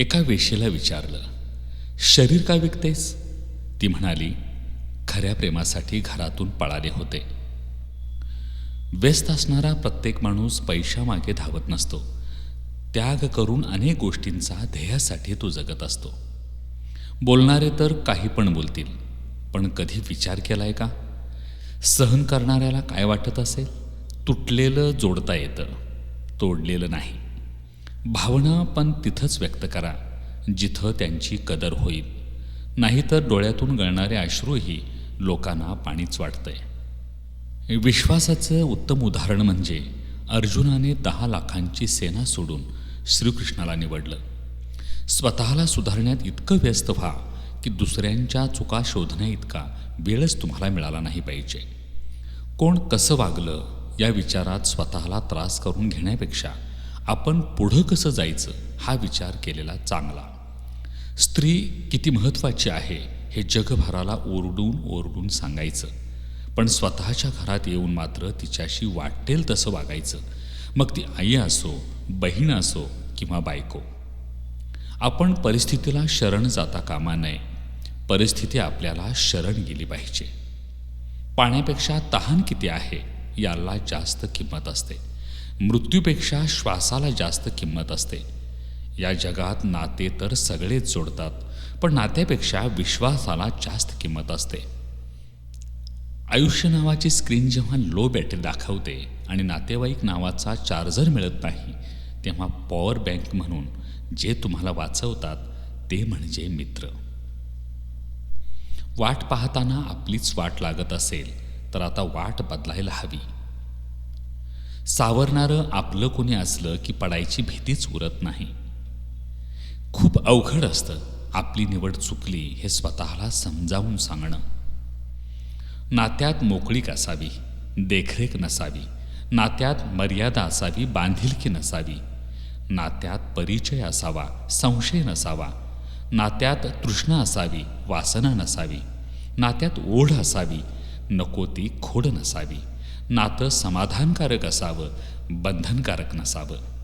एका वेशेला विचारलं शरीर का विकतेस? ती म्हणाली खऱ्या प्रेमासाठी घरातून पळाले होते. व्यस्त असणारा प्रत्येक माणूस पैशामागे धावत नसतो. त्याग करून अनेक गोष्टींचा ध्येयासाठी तो जगत असतो. बोलणारे तर काही पण बोलतील पण कधी विचार केलाय का? सहन करणाऱ्याला काय वाटत असेल? तुटलेलं जोडता येतं तोडलेलं नाही. भावना पण तिथंच व्यक्त करा जिथं त्यांची कदर होईल. नाहीतर डोळ्यातून गळणारे अश्रूही लोकांना पाणीच वाटतंय. विश्वासाचं उत्तम उदाहरण म्हणजे अर्जुनाने दहा लाखांची सेना सोडून श्रीकृष्णाला निवडलं. स्वतःला सुधारण्यात इतकं व्यस्त व्हा की दुसऱ्यांच्या चुका शोधण्या इतका वेळच तुम्हाला मिळाला नाही पाहिजे. कोण कसं वागलं या विचारात स्वतःला त्रास करून घेण्यापेक्षा आपण पुढं कसं जायचं हा विचार केलेला चांगला. स्त्री किती महत्त्वाची आहे हे जगभराला ओरडून ओरडून सांगायचं. पण स्वतःच्या घरात येऊन मात्र तिच्याशी वाटेल तसं वागायचं. मग ती आई असो बहीण असो किंवा बायको. आपण परिस्थितीला शरण जाता कामा नये. परिस्थिती आपल्याला शरण गेली पाहिजे. पाण्यापेक्षा तहान किती आहे याला जास्त किंमत असते. मृत्यूपेक्षा श्वासाला जास्त किंमत असते. या जगात नाते तर सगळेच जोडतात पण नात्यापेक्षा विश्वासाला जास्त किंमत असते. आयुष्य नावाची स्क्रीन जेव्हा लो बॅटरी दाखवते आणि नातेवाईक नावाचा चार्जर मिळत नाही तेव्हा पॉवर बँक म्हणून जे तुम्हाला वाचवतात ते म्हणजे मित्र. वाट पाहताना आपलीच वाट लागत असेल तर आता वाट बदलायला हवी. सावरणारं आपलं कोणी असलं की पडायची भीतीच उरत नाही. खूप अवघड असतं आपली निवड चुकली हे स्वतःला समजावून सांगणं. नात्यात मोकळीक असावी देखरेख नसावी नात्यात मर्यादा असावी बांधिलकी नसावी. नात्यात परिचय असावा संशय नसावा. नात्यात तृष्णा असावी वासना नसावी. नात्यात ओढ असावी नको ती खोड नसावी. नातं समाधानकारक असावं बंधनकारक नसावं.